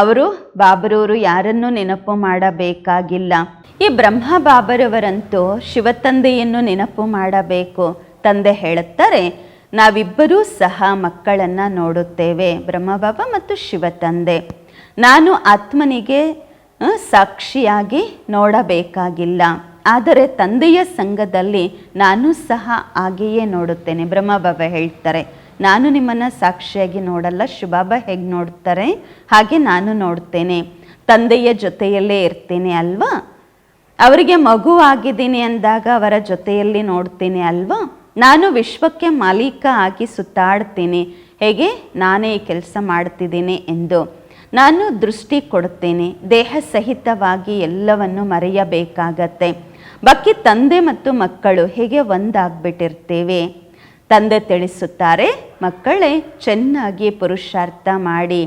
ಅವರು ಬಾಬರವರು ಯಾರನ್ನೂ ನೆನಪು ಮಾಡಬೇಕಾಗಿಲ್ಲ. ಈ ಬ್ರಹ್ಮ ಬಾಬರವರಂತೂ ಶಿವತಂದೆಯನ್ನು ನೆನಪು ಮಾಡಬೇಕು. ತಂದೆ ಹೇಳುತ್ತಾರೆ, ನಾವಿಬ್ಬರೂ ಸಹ ಮಕ್ಕಳನ್ನು ನೋಡುತ್ತೇವೆ ಬ್ರಹ್ಮಬಾಬಾ ಮತ್ತು ಶಿವತಂದೆ ನಾನು ಆತ್ಮನಿಗೆ ಸಾಕ್ಷಿಯಾಗಿ ನೋಡಬೇಕಾಗಿಲ್ಲ. ಆದರೆ ತಂದೆಯ ಸಂಘದಲ್ಲಿ ನಾನು ಸಹ ಹಾಗೆಯೇ ನೋಡುತ್ತೇನೆ. ಬ್ರಹ್ಮಬಾಬಾ ಹೇಳ್ತಾರೆ, ನಾನು ನಿಮ್ಮನ್ನು ಸಾಕ್ಷಿಯಾಗಿ ನೋಡಲ್ಲ, ಶುಭಾಬ ಹೇಗೆ ನೋಡ್ತಾರೆ? ಹಾಗೆ ನಾನು ನೋಡ್ತೇನೆ. ತಂದೆಯ ಜೊತೆಯಲ್ಲೇ ಇರ್ತೇನೆ ಅಲ್ವಾ? ಅವರಿಗೆ ಮಗು ಆಗಿದ್ದೀನಿ ಅಂದಾಗ ಅವರ ಜೊತೆಯಲ್ಲಿ ನೋಡ್ತೇನೆ ಅಲ್ವಾ? ನಾನು ವಿಶ್ವಕ್ಕೆ ಮಾಲೀಕ ಆಗಿ ಸುತ್ತಾಡ್ತೀನಿ. ಹೇಗೆ? ನಾನೇ ಕೆಲಸ ಮಾಡ್ತಿದ್ದೀನಿ ಎಂದು. ನಾನು ದೃಷ್ಟಿ ಕೊಡುತ್ತೇನೆ ದೇಹ ಸಹಿತವಾಗಿ ಎಲ್ಲವನ್ನು ಮರೆಯಬೇಕಾಗತ್ತೆ. ಬಾಕಿ ತಂದೆ ಮತ್ತು ಮಕ್ಕಳು ಹೇಗೆ ಒಂದಾಗ್ಬಿಟ್ಟಿರ್ತೇವೆ? ತಂದೆ ತಿಳಿಸುತ್ತಾರೆ, ಮಕ್ಕಳೇ ಚೆನ್ನಾಗಿ ಪುರುಷಾರ್ಥ ಮಾಡಿ.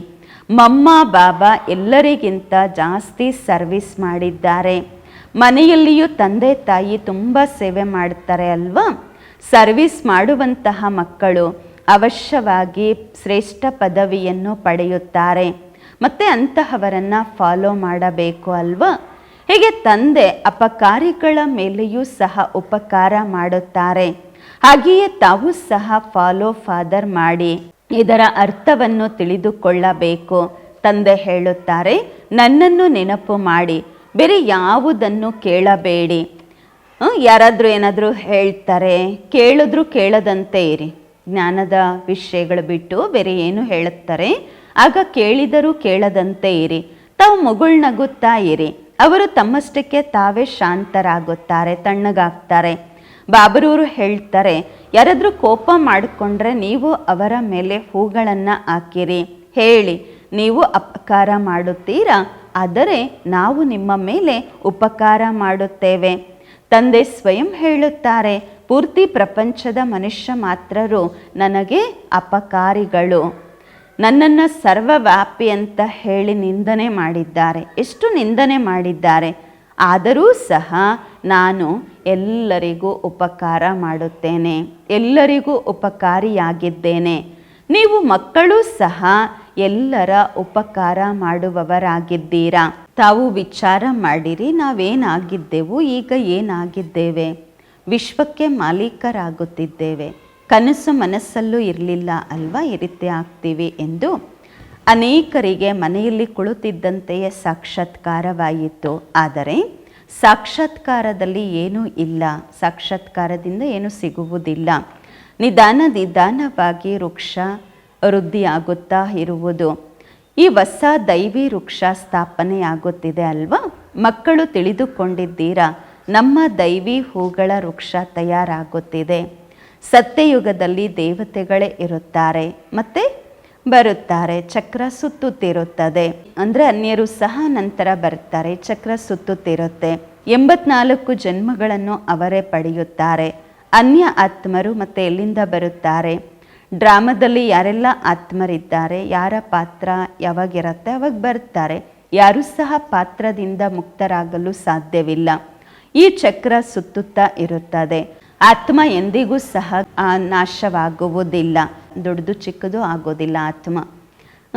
ಮಮ್ಮ, ಬಾಬಾ ಎಲ್ಲರಿಗಿಂತ ಜಾಸ್ತಿ ಸರ್ವಿಸ್ ಮಾಡಿದ್ದಾರೆ. ಮನೆಯಲ್ಲಿಯೂ ತಂದೆ, ತಾಯಿ ತುಂಬ ಸೇವೆ ಮಾಡ್ತಾರೆ ಅಲ್ವಾ? ಸರ್ವಿಸ್ ಮಾಡುವಂತಹ ಮಕ್ಕಳು ಅವಶ್ಯವಾಗಿ ಶ್ರೇಷ್ಠ ಪದವಿಯನ್ನು ಪಡೆಯುತ್ತಾರೆ. ಮತ್ತು ಅಂತಹವರನ್ನು ಫಾಲೋ ಮಾಡಬೇಕು ಅಲ್ವಾ? ಹೀಗೆ ತಂದೆ ಅಪಕಾರಿಗಳ ಮೇಲೆಯೂ ಸಹ ಉಪಕಾರ ಮಾಡುತ್ತಾರೆ. ಹಾಗೆಯೇ ತಾವು ಸಹ ಫಾಲೋ ಫಾದರ್ ಮಾಡಿ. ಇದರ ಅರ್ಥವನ್ನು ತಿಳಿದುಕೊಳ್ಳಬೇಕು. ತಂದೆ ಹೇಳುತ್ತಾರೆ, ನನ್ನನ್ನು ನೆನಪು ಮಾಡಿ. ಬೇರೆ ಯಾವುದನ್ನು ಕೇಳಬೇಡಿ. ಯಾರಾದರೂ ಏನಾದರೂ ಹೇಳ್ತಾರೆ, ಕೇಳಿದ್ರು ಕೇಳದಂತೆ ಇರಿ. ಜ್ಞಾನದ ವಿಷಯಗಳು ಬಿಟ್ಟು ಬೇರೆ ಏನು ಹೇಳುತ್ತಾರೆ. ಆಗ ಕೇಳಿದರೂ ಕೇಳದಂತೆ ಇರಿ. ತಾವು ಮುಗುಳ್ನಗುತ್ತಾ ಇರಿ. ಅವರು ತಮ್ಮಷ್ಟಕ್ಕೆ ತಾವೇ ಶಾಂತರಾಗುತ್ತಾರೆ, ತಣ್ಣಗಾಗ್ತಾರೆ. ಬಾಬರೂರು ಹೇಳ್ತಾರೆ, ಯಾರಾದರೂ ಕೋಪ ಮಾಡಿಕೊಂಡ್ರೆ ನೀವು ಅವರ ಮೇಲೆ ಹೂಗಳನ್ನು ಹಾಕಿರಿ. ಹೇಳಿ, ನೀವು ಅಪಕಾರ ಮಾಡುತ್ತೀರಾ? ಆದರೆ ನಾವು ನಿಮ್ಮ ಮೇಲೆ ಉಪಕಾರ ಮಾಡುತ್ತೇವೆ. ತಂದೆ ಸ್ವಯಂ ಹೇಳುತ್ತಾರೆ, ಪೂರ್ತಿ ಪ್ರಪಂಚದ ಮನುಷ್ಯ ಮಾತ್ರರು ನನಗೆ ಅಪಕಾರಿಗಳು. ನನ್ನನ್ನು ಸರ್ವವ್ಯಾಪಿ ಅಂತ ಹೇಳಿ ನಿಂದನೆ ಮಾಡಿದ್ದಾರೆ. ಎಷ್ಟು ನಿಂದನೆ ಮಾಡಿದ್ದಾರೆ? ಆದರೂ ಸಹ ನಾನು ಎಲ್ಲರಿಗೂ ಉಪಕಾರ ಮಾಡುತ್ತೇನೆ. ಎಲ್ಲರಿಗೂ ಉಪಕಾರಿಯಾಗಿದ್ದೇನೆ. ನೀವು ಮಕ್ಕಳು ಸಹ ಎಲ್ಲರ ಉಪಕಾರ ಮಾಡುವವರಾಗಿದ್ದೀರಾ? ತಾವು ವಿಚಾರ ಮಾಡಿರಿ, ನಾವೇನಾಗಿದ್ದೆವು, ಈಗ ಏನಾಗಿದ್ದೇವೆ? ವಿಶ್ವಕ್ಕೆ ಮಾಲೀಕರಾಗುತ್ತಿದ್ದೇವೆ. ಕನಸು ಮನಸ್ಸಲ್ಲೂ ಇರಲಿಲ್ಲ ಅಲ್ವಾ ಈ ರೀತಿ ಆಗ್ತೀವಿ ಎಂದು ಅನೇಕರಿಗೆ ಮನೆಯಲ್ಲಿ ಕುಳಿತಿದ್ದಂತೆಯೇ ಸಾಕ್ಷಾತ್ಕಾರವಾಯಿತು. ಆದರೆ ಸಾಕ್ಷಾತ್ಕಾರದಲ್ಲಿ ಏನೂ ಇಲ್ಲ. ಸಾಕ್ಷಾತ್ಕಾರದಿಂದ ಏನೂ ಸಿಗುವುದಿಲ್ಲ. ನಿಧಾನ ನಿಧಾನವಾಗಿ ವೃಕ್ಷ ವೃದ್ಧಿಯಾಗುತ್ತಾ ಇರುವುದು. ಈ ಹೊಸ ದೈವಿ ವೃಕ್ಷ ಸ್ಥಾಪನೆಯಾಗುತ್ತಿದೆ ಅಲ್ವಾ? ಮಕ್ಕಳು ತಿಳಿದುಕೊಂಡಿದ್ದೀರಾ, ನಮ್ಮ ದೈವಿ ಹೂಗಳ ವೃಕ್ಷ ತಯಾರಾಗುತ್ತಿದೆ. ಸತ್ಯಯುಗದಲ್ಲಿ ದೇವತೆಗಳೇ ಇರುತ್ತಾರೆ, ಮತ್ತೆ ಬರುತ್ತಾರೆ, ಚಕ್ರ ಸುತ್ತುತ್ತಿರುತ್ತದೆ. ಅಂದರೆ ಅನ್ಯರು ಸಹ ನಂತರ ಬರುತ್ತಾರೆ, ಚಕ್ರ ಸುತ್ತುತ್ತಿರುತ್ತೆ. ಎಂಬತ್ನಾಲ್ಕು ಜನ್ಮಗಳನ್ನು ಅವರೇ ಪಡೆಯುತ್ತಾರೆ. ಅನ್ಯ ಆತ್ಮರು ಮತ್ತೆ ಎಲ್ಲಿಂದ ಬರುತ್ತಾರೆ? ಡ್ರಾಮಾದಲ್ಲಿ ಯಾರೆಲ್ಲ ಆತ್ಮರಿದ್ದಾರೆ, ಯಾರ ಪಾತ್ರ ಯಾವಾಗಿರುತ್ತೆ ಅವಾಗ ಬರುತ್ತಾರೆ ಯಾರೂ ಸಹ ಪಾತ್ರದಿಂದ ಮುಕ್ತರಾಗಲು ಸಾಧ್ಯವಿಲ್ಲ. ಈ ಚಕ್ರ ಸುತ್ತುತ್ತಾ ಇರುತ್ತದೆ. ಆತ್ಮ ಎಂದಿಗೂ ಸಹ ನಾಶವಾಗುವುದಿಲ್ಲ. ದೊಡ್ಡದು ಚಿಕ್ಕದು ಆಗೋದಿಲ್ಲ ಆತ್ಮ.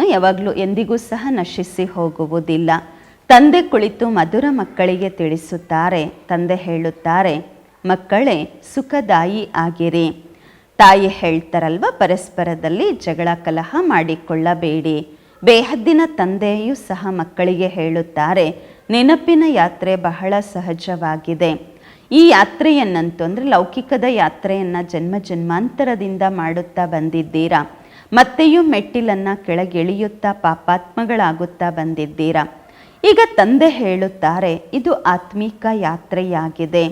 ಯಾವಾಗಲೂ ಎಂದಿಗೂ ಸಹ ನಶಿಸಿ ಹೋಗುವುದಿಲ್ಲ. ತಂದೆ ಕುಳಿತು ಮಧುರ ಮಕ್ಕಳಿಗೆ ತಿಳಿಸುತ್ತಾರೆ, ತಂದೆ ಹೇಳುತ್ತಾರೆ, ಮಕ್ಕಳೇ, ಸುಖದಾಯಿ ಆಗಿರಿ. ತಾಯಿ ಹೇಳ್ತಾರಲ್ವ, ಪರಸ್ಪರದಲ್ಲಿ ಜಗಳ ಕಲಹ ಮಾಡಿಕೊಳ್ಳಬೇಡಿ. ಬೇಹದ್ದಿನ ತಂದೆಯೂ ಸಹ ಮಕ್ಕಳಿಗೆ ಹೇಳುತ್ತಾರೆ, ನೆನಪಿನ ಯಾತ್ರೆ ಬಹಳ ಸಹಜವಾಗಿದೆ. ಈ ಯಾತ್ರೆಯನ್ನಂತೂ ಅಂದರೆ ಲೌಕಿಕದ ಯಾತ್ರೆಯನ್ನು ಜನ್ಮ ಜನ್ಮಾಂತರದಿಂದ ಮಾಡುತ್ತಾ ಬಂದಿದ್ದೀರಾ? ಮತ್ತೆಯೂ ಮೆಟ್ಟಿಲನ್ನು ಕೆಳಗೆಳೆಯುತ್ತಾ ಪಾಪಾತ್ಮಗಳಾಗುತ್ತಾ ಬಂದಿದ್ದೀರಾ? ಈಗ ತಂದೆ ಹೇಳುತ್ತಾರೆ, ಇದು ಆತ್ಮಿಕ ಯಾತ್ರೆಯಾಗಿದೆ.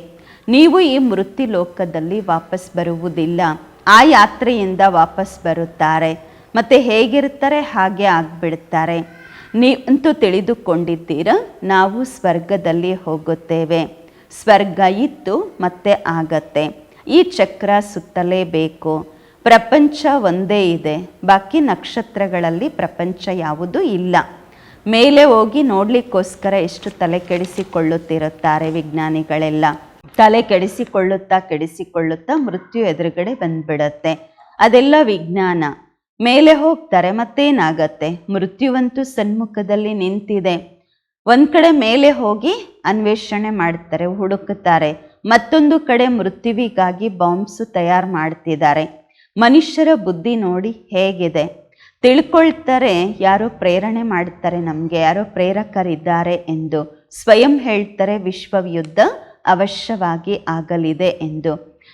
ನೀವು ಈ ಮೃತ್ಯು ಲೋಕದಲ್ಲಿ ವಾಪಸ್ ಬರುವುದಿಲ್ಲ. ಆ ಯಾತ್ರೆಯಿಂದ ವಾಪಸ್ ಬರುತ್ತಾರೆ. ಮತ್ತೆ ಹೇಗಿರ್ತಾರೆ ಹಾಗೆ ಆಗ್ಬಿಡ್ತಾರೆ. ನೀವಂತೂ ತಿಳಿದುಕೊಂಡಿದ್ದೀರಾ? ನಾವು ಸ್ವರ್ಗದಲ್ಲಿ ಹೋಗುತ್ತೇವೆ. ಸ್ವರ್ಗ ಇತ್ತು, ಮತ್ತೆ ಆಗತ್ತೆ. ಈ ಚಕ್ರ ಸುತ್ತಲೇ ಬೇಕು ಪ್ರಪಂಚ ಒಂದೇ ಇದೆ. ಬಾಕಿ ನಕ್ಷತ್ರಗಳಲ್ಲಿ ಪ್ರಪಂಚ ಯಾವುದೂ ಇಲ್ಲ. ಮೇಲೆ ಹೋಗಿ ನೋಡ್ಲಿಕ್ಕೋಸ್ಕರ ಎಷ್ಟು ತಲೆ ಕೆಡಿಸಿಕೊಳ್ಳುತ್ತಿರುತ್ತಾರೆ ವಿಜ್ಞಾನಿಗಳೆಲ್ಲ. ತಲೆ ಕೆಡಿಸಿಕೊಳ್ಳುತ್ತಾ ಕೆಡಿಸಿಕೊಳ್ಳುತ್ತಾ ಮೃತ್ಯು ಎದುರುಗಡೆ ಬಂದ್ಬಿಡತ್ತೆ. ಅದೆಲ್ಲ ವಿಜ್ಞಾನ. ಮೇಲೆ ಹೋಗ್ತಾರೆ, ಮತ್ತೇನಾಗತ್ತೆ? ಮೃತ್ಯುವಂತೂ ಸನ್ಮುಖದಲ್ಲಿ ನಿಂತಿದೆ. ಒಂದ್ ಕಡೆ ಮೇಲೆ ಹೋಗಿ ಅನ್ವೇಷಣೆ ಮಾಡ್ತಾರೆ ಹುಡುಕುತ್ತಾರೆ. ಮತ್ತೊಂದು ಕಡೆ ಮೃತ್ಯುವಿಗಾಗಿ ಬಾಂಬ್ಸು ತಯಾರು ಮಾಡ್ತಿದ್ದಾರೆ ಮನುಷ್ಯರ ಬುದ್ಧಿ ನೋಡಿ ಹೇಗಿದೆ. ತಿಳ್ಕೊಳ್ತಾರೆ, ಯಾರೋ ಪ್ರೇರಣೆ ಮಾಡ್ತಾರೆ ನಮಗೆ, ಯಾರೋ ಪ್ರೇರಕರಿದ್ದಾರೆ ಎಂದು. ಸ್ವಯಂ ಹೇಳ್ತಾರೆ ವಿಶ್ವ ಯುದ್ಧ ಅವಶ್ಯವಾಗಿ ಆಗಲಿದೆ ಎಂದು.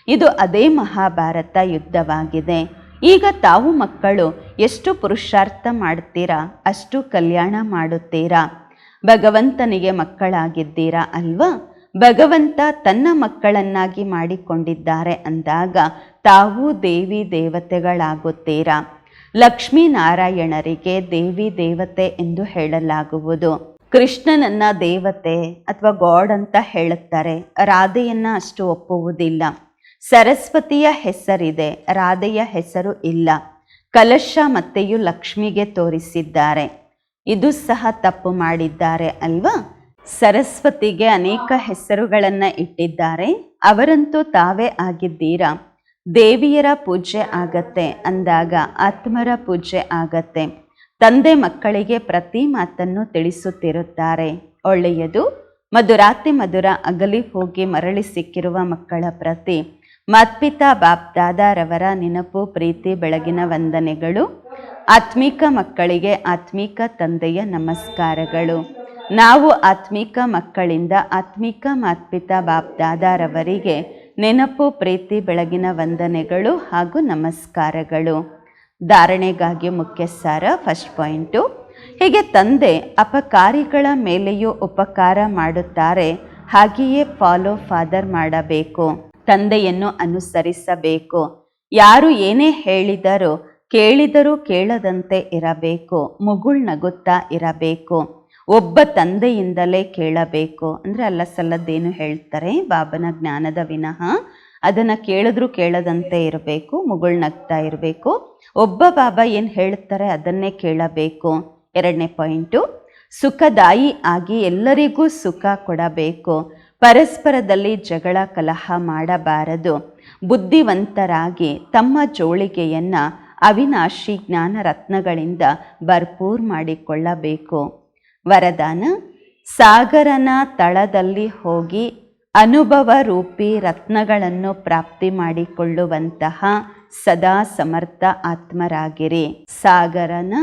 ಇದು ಅದೇ ಮಹಾಭಾರತ ಯುದ್ಧವಾಗಿದೆ. ಈಗ ತಾವು ಮಕ್ಕಳು, ಎಷ್ಟು ಪುರುಷಾರ್ಥ ಮಾಡ್ತೀರಾ ಅಷ್ಟು ಕಲ್ಯಾಣ ಮಾಡುತ್ತೀರಾ? ಭಗವಂತನಿಗೆ ಮಕ್ಕಳಾಗಿದ್ದೀರಾ ಅಲ್ವಾ? ಭಗವಂತ ತನ್ನ ಮಕ್ಕಳನ್ನಾಗಿ ಮಾಡಿಕೊಂಡಿದ್ದಾರೆ ಅಂದಾಗ ತಾವು ದೇವಿ ದೇವತೆಗಳಾಗುತ್ತೀರಾ? ಲಕ್ಷ್ಮೀನಾರಾಯಣರಿಗೆ ದೇವಿ ದೇವತೆ ಎಂದು ಹೇಳಲಾಗುವುದು. ಕೃಷ್ಣನನ್ನ ದೇವತೆ ಅಥವಾ ಗಾಡ್ ಅಂತ ಹೇಳುತ್ತಾರೆ. ರಾಧೆಯನ್ನ ಅಷ್ಟು ಒಪ್ಪುವುದಿಲ್ಲ. ಸರಸ್ವತಿಯ ಹೆಸರಿದೆ, ರಾಧೆಯ ಹೆಸರು ಇಲ್ಲ. ಕಲಶ ಮತ್ತೆಯು ಲಕ್ಷ್ಮಿಗೆ ತೋರಿಸಿದ್ದಾರೆ. ಇದು ಸಹ ತಪ್ಪು ಮಾಡಿದ್ದಾರೆ ಅಲ್ವಾ? ಸರಸ್ವತಿಗೆ ಅನೇಕ ಹೆಸರುಗಳನ್ನು ಇಟ್ಟಿದ್ದಾರೆ. ಅವರಂತೂ ತಾವೇ ಆಗಿದ್ದೀರಾ? ದೇವಿಯರ ಪೂಜೆ ಆಗತ್ತೆ ಅಂದಾಗ ಆತ್ಮರ ಪೂಜೆ ಆಗತ್ತೆ. ತಂದೆ ಮಕ್ಕಳಿಗೆ ಪ್ರತಿ ಮಾತನ್ನು ತಿಳಿಸುತ್ತಿರುತ್ತಾರೆ. ಒಳ್ಳೆಯದು. ಮಧುರಾತಿ ಮಧುರ ಅಗಲಿ ಹೋಗಿ ಮರಳಿ ಸಿಕ್ಕಿರುವ ಮಕ್ಕಳ ಪ್ರತಿ ಮಾತ್ಪಿತಾ ಬಾಪ್ ದಾದಾರವರ ನೆನಪು ಪ್ರೀತಿ ಬೆಳಗಿನ ವಂದನೆಗಳು. ಆತ್ಮಿಕ ಮಕ್ಕಳಿಗೆ ಆತ್ಮಿಕ ತಂದೆಯ ನಮಸ್ಕಾರಗಳು. ನಾವು ಆತ್ಮಿಕ ಮಕ್ಕಳಿಂದ ಆತ್ಮಿಕ ಮಾತ್ಪಿತಾ ಬಾಪ್ ದಾದಾರವರಿಗೆ ನೆನಪು, ಪ್ರೀತಿ, ಬೆಳಗಿನ ವಂದನೆಗಳು ಹಾಗೂ ನಮಸ್ಕಾರಗಳು. ಧಾರಣೆಗಾಗಿ ಮುಖ್ಯ ಸಾರ ಫಸ್ಟ್ ಪಾಯಿಂಟು. ಹೀಗೆ ತಂದೆ ಅಪಕಾರಿಗಳ ಮೇಲೆಯೂ ಉಪಕಾರ ಮಾಡುತ್ತಾರೆ, ಹಾಗೆಯೇ ಫಾಲೋ ಫಾದರ್ ಮಾಡಬೇಕು, ತಂದೆಯನ್ನು ಅನುಸರಿಸಬೇಕು. ಯಾರು ಏನೇ ಹೇಳಿದರೋ ಕೇಳಿದರೂ ಕೇಳದಂತೆ ಇರಬೇಕು ಮುಗುಳ್ನಗುತ್ತಾ ಇರಬೇಕು, ಒಬ್ಬ ತಂದೆಯಿಂದಲೇ ಕೇಳಬೇಕು. ಅಂದರೆ ಅಲ್ಲ ಸಲ್ಲದ್ದೇನು ಹೇಳ್ತಾರೆ? ಬಾಬನ ಜ್ಞಾನದ ವಿನಃ ಅದನ್ನು ಕೇಳಿದ್ರೂ ಕೇಳದಂತೆ ಇರಬೇಕು ಮುಗುಳ್ನಗ್ತಾ ಇರಬೇಕು. ಒಬ್ಬ ಬಾಬಾ ಏನು ಹೇಳ್ತಾರೆ? ಅದನ್ನೇ ಕೇಳಬೇಕು. ಎರಡನೇ ಪಾಯಿಂಟು, ಸುಖದಾಯಿ ಆಗಿ ಎಲ್ಲರಿಗೂ ಸುಖ ಕೊಡಬೇಕು. ಪರಸ್ಪರದಲ್ಲಿ ಜಗಳ ಕಲಹ ಮಾಡಬಾರದು. ಬುದ್ಧಿವಂತರಾಗಿ ತಮ್ಮ ಜೋಳಿಗೆಯನ್ನು ಅವಿನಾಶಿ ಜ್ಞಾನ ರತ್ನಗಳಿಂದ ಭರ್ಪೂರ್ ಮಾಡಿಕೊಳ್ಳಬೇಕು. ವರದಾನ, ಸಾಗರನ ತಳದಲ್ಲಿ ಹೋಗಿ ಅನುಭವ ರೂಪಿ ರತ್ನಗಳನ್ನು ಪ್ರಾಪ್ತಿ ಮಾಡಿಕೊಳ್ಳುವಂತಹ ಸದಾ ಸಮರ್ಥ ಆತ್ಮರಾಗಿರಿ. ಸಾಗರನ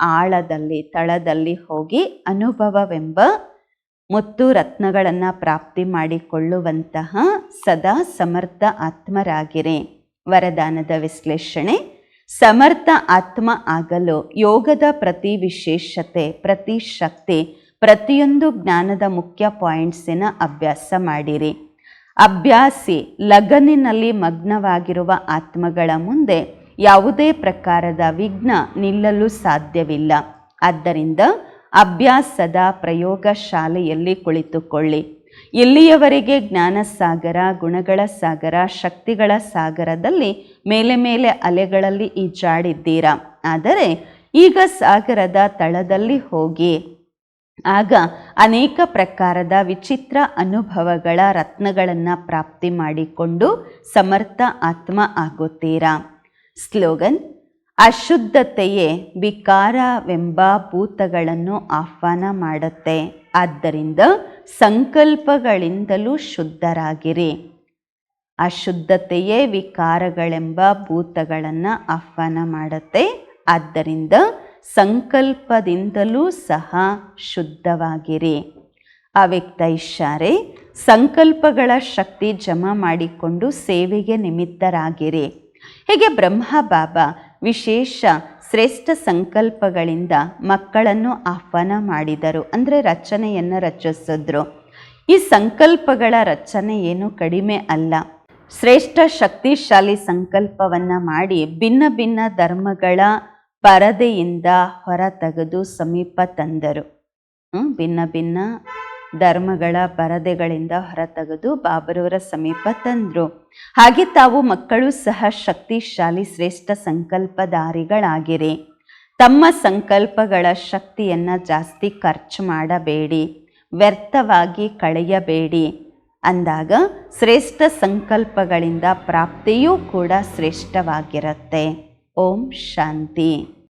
ಆಳದಲ್ಲಿ, ತಳದಲ್ಲಿ ಹೋಗಿ ಅನುಭವವೆಂಬ ಮುತ್ತು ರತ್ನಗಳನ್ನು ಪ್ರಾಪ್ತಿ ಮಾಡಿಕೊಳ್ಳುವಂತಹ ಸದಾ ಸಮರ್ಥ ಆತ್ಮರಾಗಿರಿ. ವರದಾನದ ವಿಶ್ಲೇಷಣೆ ಸಮರ್ಥ ಆತ್ಮ ಆಗಲು ಯೋಗದ ಪ್ರತಿ ವಿಶೇಷತೆ, ಪ್ರತಿ ಶಕ್ತಿ, ಪ್ರತಿಯೊಂದು ಜ್ಞಾನದ ಮುಖ್ಯ ಪಾಯಿಂಟ್ಸಿನ ಅಭ್ಯಾಸ ಮಾಡಿರಿ. ಅಭ್ಯಾಸಿ ಲಗನಿನಲ್ಲಿ ಮಗ್ನವಾಗಿರುವ ಆತ್ಮಗಳ ಮುಂದೆ ಯಾವುದೇ ಪ್ರಕಾರದ ವಿಘ್ನ ನಿಲ್ಲಲು ಸಾಧ್ಯವಿಲ್ಲ. ಆದ್ದರಿಂದ ಅಭ್ಯಾಸದ ಪ್ರಯೋಗ ಶಾಲೆಯಲ್ಲಿ ಕುಳಿತುಕೊಳ್ಳಿ. ಇಲ್ಲಿಯವರೆಗೆ ಜ್ಞಾನ ಸಾಗರ ಗುಣಗಳ ಸಾಗರ, ಶಕ್ತಿಗಳ ಸಾಗರದಲ್ಲಿ ಮೇಲೆ ಮೇಲೆ ಅಲೆಗಳಲ್ಲಿ ಈಜಾಡಿದ್ದೀರಾ ಆದರೆ ಈಗ ಸಾಗರದ ತಳದಲ್ಲಿ ಹೋಗಿ, ಆಗ ಅನೇಕ ಪ್ರಕಾರದ ವಿಚಿತ್ರ ಅನುಭವಗಳ ರತ್ನಗಳನ್ನು ಪ್ರಾಪ್ತಿ ಮಾಡಿಕೊಂಡು ಸಮರ್ಥ ಆತ್ಮ ಆಗುತ್ತೀರಾ? ಸ್ಲೋಗನ್, ಅಶುದ್ಧತೆಯೇ ವಿಕಾರವೆಂಬ ಭೂತಗಳನ್ನು ಆಹ್ವಾನ ಮಾಡುತ್ತೆ. ಆದ್ದರಿಂದ ಸಂಕಲ್ಪಗಳಿಂದಲೂ ಶುದ್ಧರಾಗಿರಿ. ಅಶುದ್ಧತೆಯೇ ವಿಕಾರಗಳೆಂಬ ಭೂತಗಳನ್ನು ಆಹ್ವಾನ ಮಾಡುತ್ತೆ. ಆದ್ದರಿಂದ ಸಂಕಲ್ಪದಿಂದಲೂ ಸಹ ಶುದ್ಧವಾಗಿರಿ. ಅವ್ಯಕ್ತ ಇಷಾರೆ ಸಂಕಲ್ಪಗಳ ಶಕ್ತಿ ಜಮಾ ಮಾಡಿಕೊಂಡು ಸೇವೆಗೆ ನಿಮಿತ್ತರಾಗಿರಿ. ಹೀಗೆ ಬ್ರಹ್ಮ, ಬಾಬಾ ವಿಶೇಷ ಶ್ರೇಷ್ಠ ಸಂಕಲ್ಪಗಳಿಂದ ಮಕ್ಕಳನ್ನು ಆಹ್ವಾನ ಮಾಡಿದರು. ಅಂದರೆ ರಚನೆಯನ್ನು ರಚಿಸಿದ್ರು. ಈ ಸಂಕಲ್ಪಗಳ ರಚನೆ ಏನು ಕಡಿಮೆ ಅಲ್ಲ. ಶ್ರೇಷ್ಠ ಶಕ್ತಿಶಾಲಿ ಸಂಕಲ್ಪವನ್ನು ಮಾಡಿ ಭಿನ್ನ ಭಿನ್ನ ಧರ್ಮಗಳ ಪರದೆಯಿಂದ ಹೊರ ತೆಗೆದು ಸಮೀಪ ತಂದರು. ಭಿನ್ನ ಭಿನ್ನ ಧರ್ಮಗಳ ಪರದೆಗಳಿಂದ ಹೊರತೆಗೆದು ಬಾಬರವರ ಸಮೀಪ ತಂದರು. ಹಾಗೆ ತಾವು ಮಕ್ಕಳು ಸಹ ಶಕ್ತಿಶಾಲಿ ಶ್ರೇಷ್ಠ ಸಂಕಲ್ಪಧಾರಿಗಳಾಗಿರಿ. ತಮ್ಮ ಸಂಕಲ್ಪಗಳ ಶಕ್ತಿಯನ್ನು ಜಾಸ್ತಿ ಖರ್ಚು ಮಾಡಬೇಡಿ. ವ್ಯರ್ಥವಾಗಿ ಕಳೆಯಬೇಡಿ. ಅಂದಾಗ ಶ್ರೇಷ್ಠ ಸಂಕಲ್ಪಗಳಿಂದ ಪ್ರಾಪ್ತಿಯೂ ಕೂಡ ಶ್ರೇಷ್ಠವಾಗಿರುತ್ತೆ. ಓಂ ಶಾಂತಿ.